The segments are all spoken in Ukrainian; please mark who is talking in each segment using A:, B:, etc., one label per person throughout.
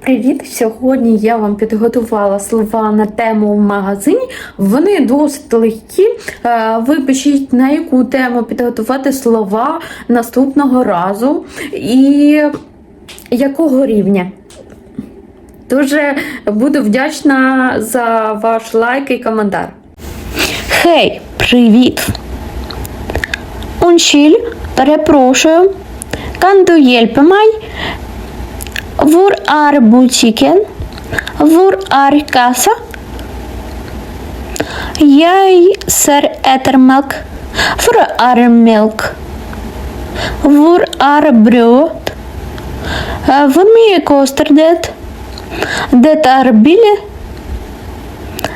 A: Привіт! Сьогодні я вам підготувала слова на тему в магазині. Вони досить легкі. Е, Ви пишіть на яку тему підготувати слова наступного разу і якого рівня. Дуже буду вдячна за ваш лайк і коментар.
B: Хей, привіт! Уншіль, перепрошую. Kan du Where are butiken? Where are casa? Jij ser ettermelk. Where are milk? Where are brood? Wanneer koster dit? Dit are bile.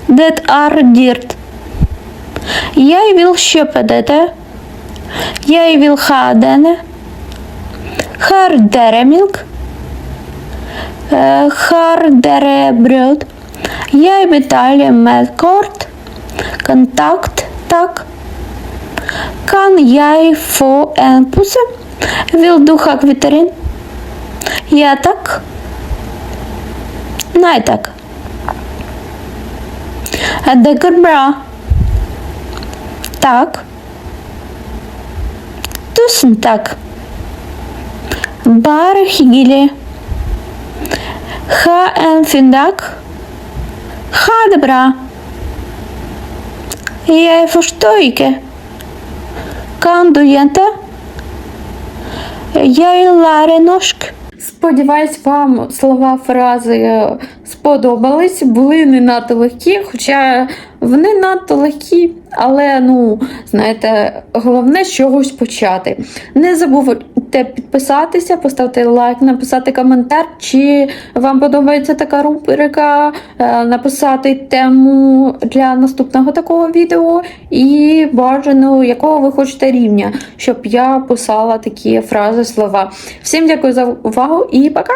B: Dit are dirt. Jij wil shoppen dit, hè? Jij wil gaan, Haar dermilk. Melk? Eh, Har dere brød? Jeg betaler med kort. Kontakt, takk. Kan jeg få en pose? Vil du ha kvittering? Ja Ha en fin dag. Ha det bra. Forstår ikke. Kan du gjenta? Jeg lærer norsk.
A: Сподіваюсь, вам слова фрази е, сподобались, були не надто легкі, хоча вони надто легкі, але ну, знаєте, головне з чогось почати. Не забудьте підписатися, поставити лайк, написати коментар, чи вам подобається така рубрика, е, написати тему для наступного такого відео і бажано, якого ви хочете рівня, щоб я писала такі фрази, слова. Всім дякую за увагу і пока!